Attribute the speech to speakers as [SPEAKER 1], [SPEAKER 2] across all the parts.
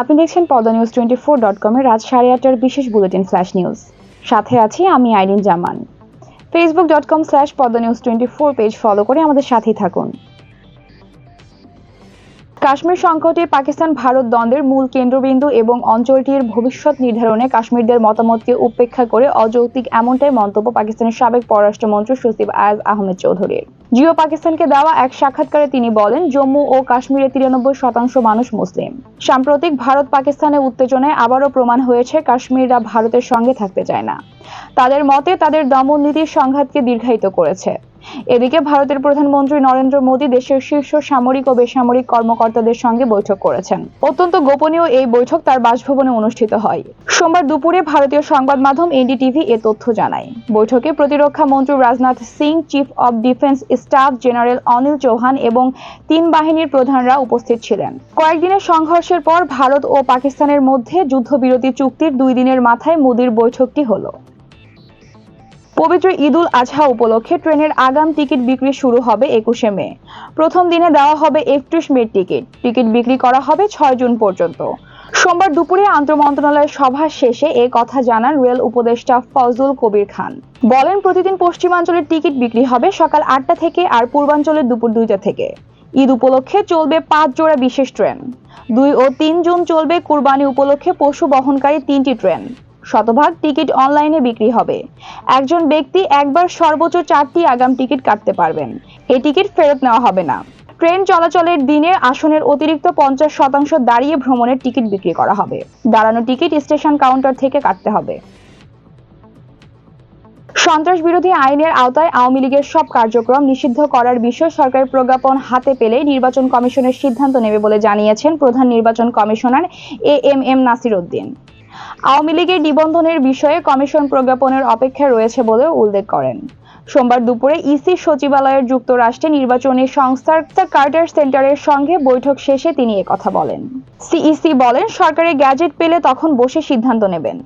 [SPEAKER 1] আপনি দেখছেন Padma news twenty four dot কমের রাত সাড়ে আটটার বিশেষ বুলেটিন ফ্ল্যাশ নিউজ সাথে আছি আমি Irin Zaman. Facebook dot com slash Padma news twenty four page follow করে আমাদের সাথেই থাকুন। কাশ্মীর সংকটে পাকিস্তান, ভারত দ্বন্দ্বের মূল কেন্দ্রবিন্দু এবং অঞ্চলটির ভবিষ্যৎ নির্ধারণে কাশ্মীরদের মতামতকে উপেক্ষা করে অযৌক্তিক এমনটাই মন্তব্য পাকিস্তানের সাবেক পররাষ্ট্রমন্ত্রী সচিব আয়াজ আহমেদ চৌধুরীর। জিও পাকিস্তানকে দেওয়া এক সাক্ষাৎকারে তিনি বলেন, জম্মু ও কাশ্মীরে তিরানব্বই শতাংশ মানুষ মুসলিম। সাম্প্রতিক ভারত পাকিস্তানের উত্তেজনায় আবারও প্রমাণ হয়েছে, কাশ্মীররা ভারতের সঙ্গে থাকতে চায় না। তাদের মতে তাদের দমন নীতির সংঘাতকে দীর্ঘায়িত করেছে। এদিকে ভারতের প্রধানমন্ত্রী নরেন্দ্র মোদী দেশের শীর্ষ সামরিক ও বেসামরিক কর্মকর্তাদের সঙ্গে বৈঠক করেছেন। অত্যন্ত গোপনীয় এই বৈঠক তার বাসভবনে অনুষ্ঠিত হয়। সোমবার দুপুরে ভারতীয় সংবাদ মাধ্যম এনডিটিভি এ তথ্য জানায়। বৈঠকে প্রতিরক্ষা মন্ত্রী Rajnath Singh, chief of defence staff general Anil Chauhan এবং তিন বাহিনীর প্রধানরা উপস্থিত ছিলেন। কয়েকদিনের সংঘর্ষের পর ভারত ও পাকিস্তানের মধ্যে যুদ্ধবিরতি চুক্তির দুই দিনের মাথায় মোদির বৈঠকটি হলো। পবিত্র ঈদুল আজহা উপলক্ষে ট্রেনের আগাম টিকিট বিক্রি শুরু হবে একুশে মে। প্রথম দিনে দেওয়া হবে একত্রিশ মে টিকিট। টিকিট বিক্রি করা হবে ছয় জুন পর্যন্ত। সোমবার দুপুরে আন্তঃমন্ত্রণালয়ের সভা শেষে এ কথা জানান রেল উপদেষ্টা ফজলুল কবির খান। বলেন, প্রতিদিন পশ্চিমাঞ্চলের টিকিট বিক্রি হবে সকাল আটটা থেকে আর পূর্বাঞ্চলের দুপুর দুইটা থেকে। ঈদ উপলক্ষে চলবে পাঁচ জোড়া বিশেষ ট্রেন। দুই ও তিন জুন চলবে কুরবানি উপলক্ষে পশু বহনকারী তিনটি ট্রেন। শতভাগ টিকিট অনলাইনে বিক্রি হবে। একজন ব্যক্তি একবার সর্বোচ্চ চারটি আগাম টিকিট কাটতে পারবেন। এই টিকিট ফেরত নেওয়া হবে না। ট্রেন চলাচলের দিনে আসনের অতিরিক্ত পঞ্চাশ শতাংশ দাঁড়িয়ে ভ্রমণের টিকিট বিক্রি করা হবে। দাঁড়ানো টিকিট স্টেশন কাউন্টার থেকে কাটতে হবে। সন্ত্রাস বিরোধী আইনের আওতায় আওয়ামী লীগের সব কার্যক্রম নিষিদ্ধ করার বিষয়ে সরকার প্রজ্ঞাপন হাতে পেলে নির্বাচন কমিশনের সিদ্ধান্ত নেবে বলে জানিয়েছেন প্রধান নির্বাচন commissioner A M M Nasir Uddin. Awami লীগের নিবন্ধনের বিষয়ে কমিশন প্রজ্ঞাপনের অপেক্ষায় রয়েছে বলে উল্লেখ করেন। সোমবার দুপুরে ইসি সচিবালয়ের যুক্তরাষ্ট্রে নির্বাচনী সংস্থার কার্টার সেন্টারের সঙ্গে বৈঠক শেষে তিনি কথা বলেন। সিইসি বলেন, সরকারের গ্যাজেট পেলে তখন বসে সিদ্ধান্ত নেবেন।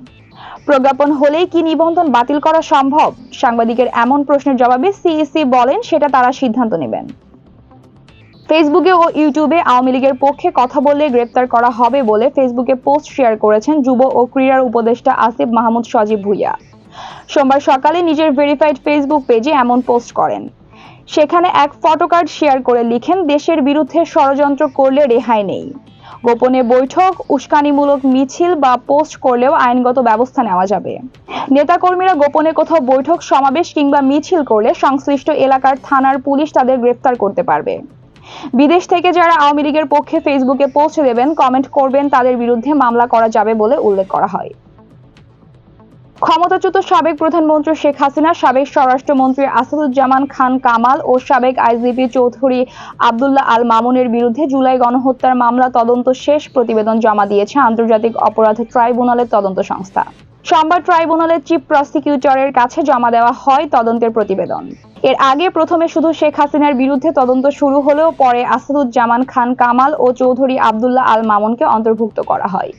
[SPEAKER 1] প্রজ্ঞাপন হলেই কি নিবন্ধন বাতিল করা সম্ভব? সাংবাদিকের এমন প্রশ্নের জবাবে সিইসি বলেন, সেটা তারা সিদ্ধান্ত নেবেন। ফেসবুকে ও ইউটিউবে আওয়ামী লীগের পক্ষে কথা বললে গ্রেপ্তার করা হবে বলে ফেসবুকে পোস্ট শেয়ার করেছেন যুব ও ক্রীড়ার উপদেষ্টা আসিফ মাহমুদ সজীব ভুইয়া। সোমবার সকালে নিজের ভেরিফাইড ফেসবুক পেজে এমন পোস্ট করেন। সেখানে এক ফটোকার্ড শেয়ার করে লিখেন, দেশের বিরুদ্ধে ষড়যন্ত্র করলে রেহাই নেই। গোপনে বৈঠক, উস্কানিমূলক মিছিল বা পোস্ট করলেও আইনগত ব্যবস্থা নেওয়া যাবে। নেতাকর্মীরা গোপনে কোথাও বৈঠক, সমাবেশ কিংবা মিছিল করলে সংশ্লিষ্ট এলাকার থানার পুলিশ তাদের গ্রেফতার করতে পারবে। বিদেশ থেকে যারা আওয়ামী লীগের পক্ষে ফেসবুকে পোস্ট দেবেন কমেন্ট করবেন, তাদের বিরুদ্ধে মামলা করা যাবে বলে উল্লেখ করা হয়। ক্ষমতাচ্যুত সাবেক প্রধানমন্ত্রী শেখ হাসিনা, সাবেক স্বরাষ্ট্রমন্ত্রী আসাদুজ্জামান খান কামাল ও সাবেক আইজিপি চৌধুরী আবদুল্লাহ আল মামুনের বিরুদ্ধে জুলাই গণহত্যার মামলা তদন্ত শেষ প্রতিবেদন জমা দিয়েছে আন্তর্জাতিক অপরাধ ট্রাইব্যুনালের তদন্ত সংস্থা। সোমবার ট্রাইব্যুনালের চিফ প্রসিকিউটরের কাছে জমা দেওয়া হয় তদন্তের প্রতিবেদন। এর আগে প্রথমে শুধু শেখ হাসিনার বিরুদ্ধে তদন্ত শুরু হলেও পরে আসাদুজ্জামান খান কামাল ও চৌধুরী আবদুল্লাহ আল মামুনকে অন্তর্ভুক্ত করা হয়।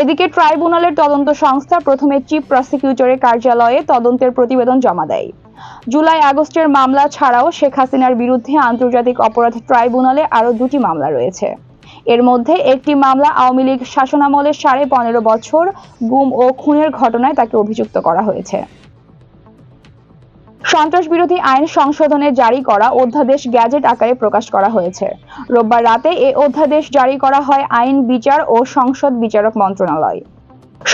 [SPEAKER 1] এদিকে ট্রাইব্যুনালের তদন্ত সংস্থা প্রথমে চিফ প্রসিকিউটরের কার্যালয়ে তদন্তের প্রতিবেদন জমা দেয়। জুলাই আগস্টের মামলা ছাড়াও শেখ হাসিনার বিরুদ্ধে আন্তর্জাতিক অপরাধ ট্রাইব্যুনালে আরও দুটি মামলা রয়েছে। এর মধ্যে একটি মামলা আওয়ামী লীগ শাসনামলের সাড়ে পনেরো বছর গুম ও খুনের ঘটনায় তাকে অভিযুক্ত করা হয়েছে। সন্ত্রাস বিরোধী আইন সংশোধনে জারি করা অধ্যাদেশ গ্যাজেট আকারে প্রকাশ করা হয়েছে। রোববার রাতে এ অধ্যাদেশ জারি করা হয় আইন বিচার ও সংসদ বিচারক মন্ত্রণালয়।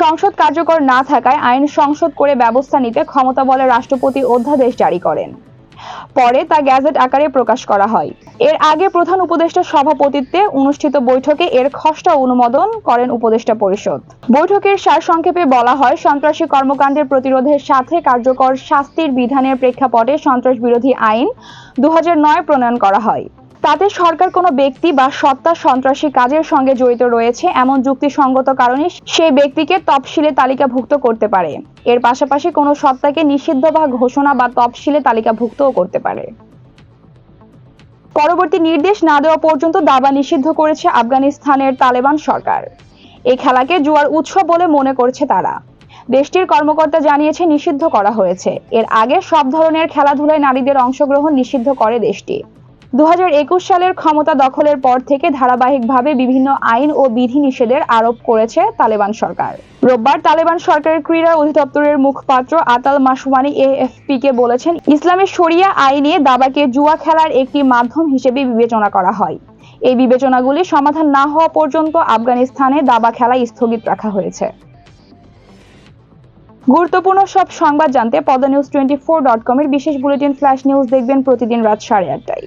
[SPEAKER 1] সংসদ কার্যকর না থাকায় আইন সংসদ করে ব্যবস্থা নিতে ক্ষমতা বলে রাষ্ট্রপতি অধ্যাদেশ জারি করেন। পরে তা গ্যাজেট আকারে প্রকাশ করা হয়। এর আগে প্রধান উপদেষ্টার সভাপতিত্বে অনুষ্ঠিত বৈঠকে এর খসড়া অনুমোদন করেন উপদেষ্টা পরিষদ। বৈঠকের সারসংক্ষেপে বলা হয়, সন্ত্রাসী কর্মকাণ্ডের প্রতিরোধের সাথে কার্যকর শাস্তির বিধানের প্রেক্ষাপটে সন্ত্রাস বিরোধী আইন দু হাজার নয় প্রণয়ন করা হয়। তাতে সরকার কোনো ব্যক্তি বা সত্তা সন্ত্রাসী কাজের সঙ্গে জড়িত রয়েছে এমন যুক্তিসঙ্গত কারণে সেই ব্যক্তিকে তফসিলে তালিকাভুক্ত করতে পারে। এর পাশাপাশি কোনো সত্তাকে নিষিদ্ধ বা ঘোষণা বা তফসিলে তালিকাভুক্তও করতে পারে। পরবর্তী নির্দেশ না দেওয়া পর্যন্ত দাবা নিষিদ্ধ করেছে আফগানিস্তানের তালেবান সরকার। এই খেলাকে জুয়ার উৎসব বলে মনে করছে তারা। দেশটির কর্মকর্তা জানিয়েছে, নিষিদ্ধ করা হয়েছে। এর আগে সব ধরনের খেলাধুলায় নারীদের অংশগ্রহণ নিষিদ্ধ করে দেশটি। দু হাজার একুশ সালের ক্ষমতা দখলের পর থেকে ধারাবাহিকভাবে বিভিন্ন আইন ও বিধি নিষেধের আরোপ করেছে তালেবান সরকার। রোববার তালেবান সরকারের ক্রীড়া অধিদপ্তরের মুখপাত্র আতাল মাসওয়ানি এএফপি কে বলেছেন ইসলামের শরিয়া আইনে দাবাকে জুয়া খেলার একটি মাধ্যম হিসেবে বিবেচনা করা হয়। এই বিবেচনাগুলি সমাধান না হওয়া পর্যন্ত আফগানিস্তানে দাবা খেলা স্থগিত রাখা হয়েছে। গুরুত্বপূর্ণ সব সংবাদ জানতে Padma news twenty four dot কমের বিশেষ বুলেটিন ফ্ল্যাশ নিউজ দেখবেন প্রতিদিন রাত সাড়ে আটটায়।